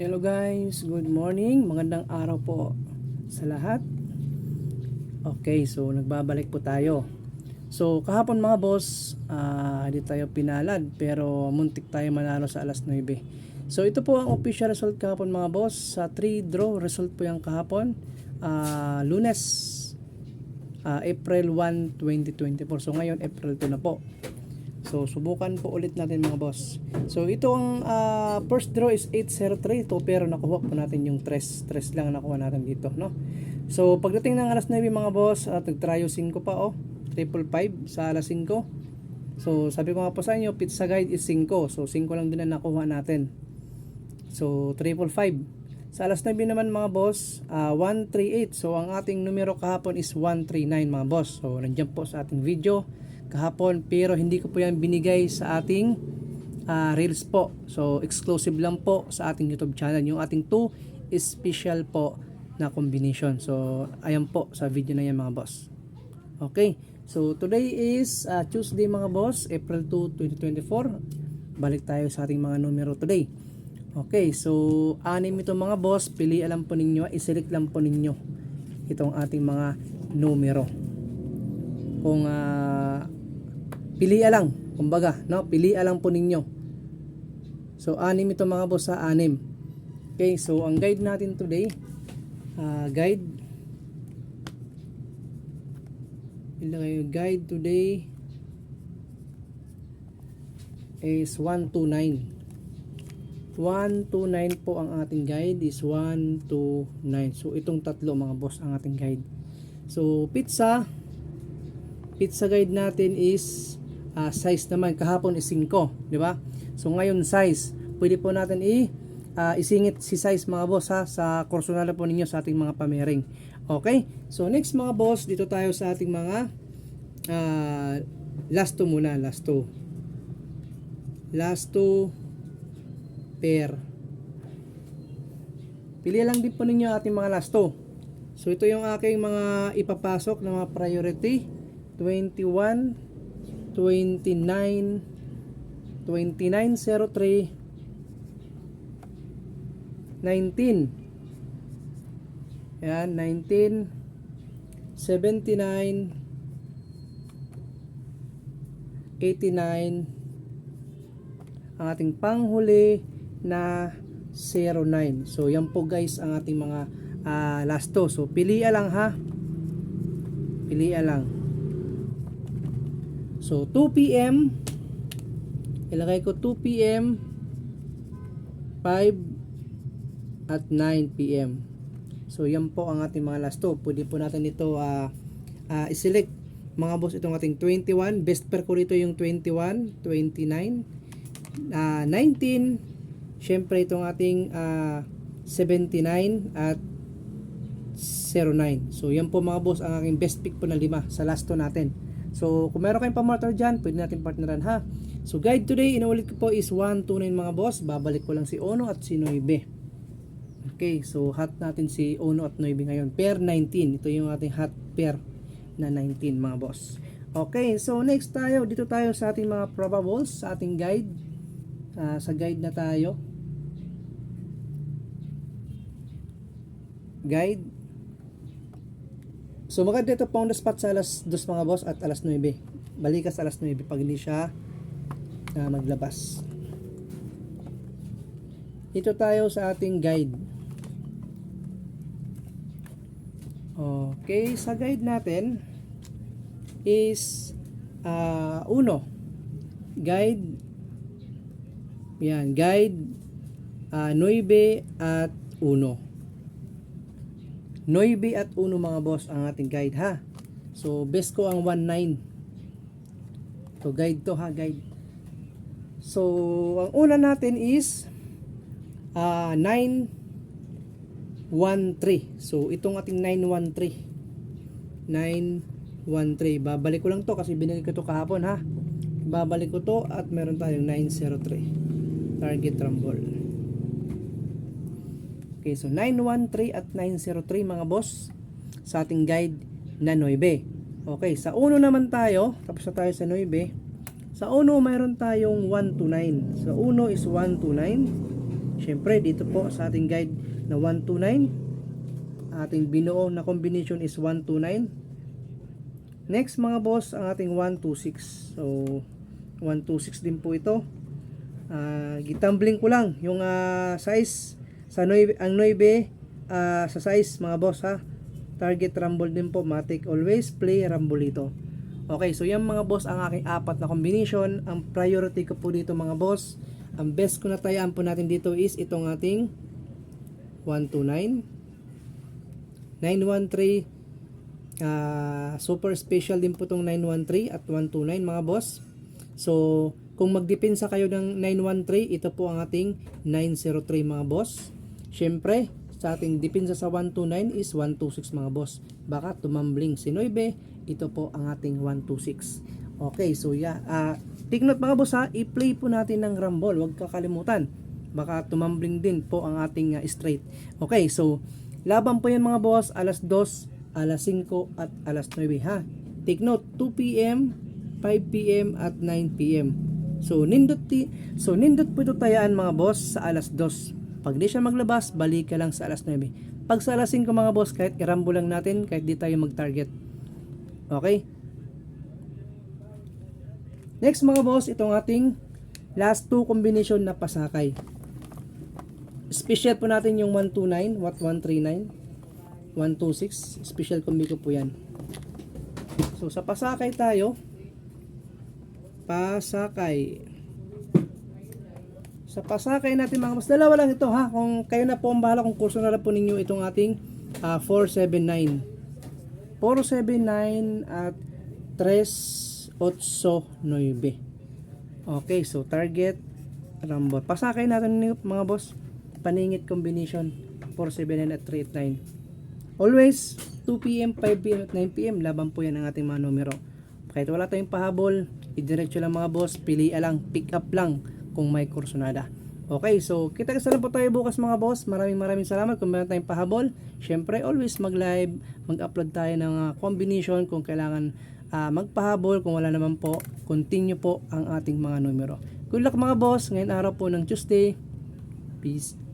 Hello guys, good morning. Magandang araw po sa lahat. Okay, so nagbabalik po tayo. So kahapon mga boss, ah, hindi tayo pinalad pero muntik tayo manalo sa alas 9. So ito po ang official result kahapon mga boss. Sa 3 draw result po yung kahapon. Ah, lunes, ah, April 1, 2024. So ngayon April 2 na po. So, subukan po ulit natin mga boss. So, ito ang ah, first draw is 803 ito pero nakuha po natin yung 3. 3 lang ang nakuha natin dito, no? So, pagdating ng alas 9 mga boss, at nag-tryo 5 pa, oh. Triple 5 sa alas 5. So, sabi ko nga po sa inyo, pizza guide is 5. So, 5 lang din ang nakuha natin. So, triple 5. Sa alas 9 naman mga boss, ah, 138. So, ang ating numero kahapon is 139 mga boss. So, nandiyan po sa ating video kahapon pero hindi ko po yan binigay sa ating ah, reels po. So exclusive lang po sa ating YouTube channel. Yung ating 2 special po na combination. So ayan po sa video na yan mga boss. Okay. So today is ah, Tuesday mga boss, April 2, 2024. Balik tayo sa ating mga numero today. Okay, so anim ito mga boss, pili alam po ninyo, iselect lang po ninyo itong ating mga numero. Kung ah, Pili'a lang, kumbaga, no? Pili'a lang po ninyo. So, anim ito mga boss sa anim. Okay, so ang guide natin today, ah, guide, ilagay guide today is 129. 129 po ang ating guide is 129. So, itong tatlo mga boss ang ating guide. So, pizza, pizza guide natin is ah, size naman kahapon is 5, di ba? So ngayon size, pwede po natin i ah, isingit si size mga boss ha sa kursunal po ninyo sa ating mga pamering. Okay? So next mga boss, dito tayo sa ating mga ah, last two muna, last two. Last two pair. Pili lang din po ninyo ating mga last two. So ito yung aking mga ipapasok na mga priority. 21 29 2903 19 Yan, 19 79 89 ang ating panghuli na 09. So yan po guys ang ating mga ah, last two. So pili'a lang ha. Pili'a lang. So 2 p.m. ilagay ko 2 p.m. 5 at 9 p.m. So yan po ang ating mga last two. Pwede po natin ito ah ah, i-select mga boss itong ating 21. Best pair ko dito yung 21, 29, ah 19, syempre itong ating ah 79 at 09. So yan po mga boss ang aking best pick po na lima sa last two natin. So, kung meron kayong pamotor dyan, pwede natin partneran ha. So, guide today, inuulit ko po is 129 mga boss. Babalik ko lang si Ono at si Noibe. Okay, so hot natin si Ono at Noibe ngayon. Pair 19. Ito yung ating hot pair na 19 mga boss. Okay, so next tayo. Dito tayo sa ating mga probables, sa ating guide. Ah, sa guide na tayo. Guide So maganda ito pound spot sa alas 2 mga boss at alas 9. Balikas alas 9 pag hindi siya uh, maglabas. Ito tayo sa ating guide. Okay, sa guide natin is uh, uno. Guide yan, guide uh, 9 at 1. 9 at 1 mga boss ang ating guide ha. So best ko ang 19. So guide to ha, guide. So ang una natin is uh, 913. So itong ating 913. 913. Babalik ko lang to kasi binili ko to kahapon ha. Babalik ko to at meron tayong 903. Target rumble. Okay, so 913 at 903 mga boss sa ating guide na 9. Okay, sa uno naman tayo, tapos na tayo sa 9. Sa uno mayroon tayong 129. So uno is 129. Syempre, dito po sa ating guide na 129, ating binuo na combination is 129. Next mga boss, ang ating 126. So, 126 din po ito. Ah, gitumbling ko lang yung ah, size sa 9 ang 9 ah, sa size mga boss ha. Target rumble din po, matic always play rumble ito. Okay, so yan mga boss ang aking apat na combination. Ang priority ko po dito mga boss, ang best ko na tayaan po natin dito is itong ating 129 913 ah, super special din po itong 913 at 129 mga boss. So, kung magdepensa kayo ng 913, ito po ang ating 903 mga boss. Siyempre, sa ating depensa sa 129 is 126 mga boss. Baka tumambling si 9, ito po ang ating 126. Okay, so yeah. Uh, take note mga boss ha, i-play po natin ng rumble. Huwag kakalimutan. Baka tumambling din po ang ating uh, straight. Okay, so laban po yan mga boss, alas 2, alas 5 at alas 9 ha. Take note, 2 p.m., 5 p.m. at 9 p.m. So nindot ti so nindot po ito tayaan mga boss sa alas 2. Pag di siya maglabas, balik ka lang sa alas 9. Pag sa alas 5 mga boss, kahit irambo lang natin, kahit di tayo mag-target. Okay? Next mga boss, itong ating last two combination na pasakay. Special po natin yung 129, what 139, 126. Special combi ko po yan. So sa pasakay tayo, pasakay. Sa pasakay natin mga boss, dalawa lang ito ha. Kung kayo na po ang bahala kung kurso na lang po ninyo itong ating ah, 479. 479 at 389. Okay, so target rambot. Pasakay natin ni mga boss. Paningit combination 479 at 389. Always 2 p.m., 5 p.m. at 9 p.m. Laban po yan ang ating mga numero. Kahit wala tayong pahabol, idiretso lang mga boss, pili lang, pick up lang kung may kursonada. Okay, so kita kasi lang po tayo bukas mga boss. Maraming maraming salamat kung meron tayong pahabol. Siyempre, always mag-live, mag-upload tayo ng uh, combination kung kailangan uh, magpahabol. Kung wala naman po, continue po ang ating mga numero. Good luck mga boss, ngayon araw po ng Tuesday. Peace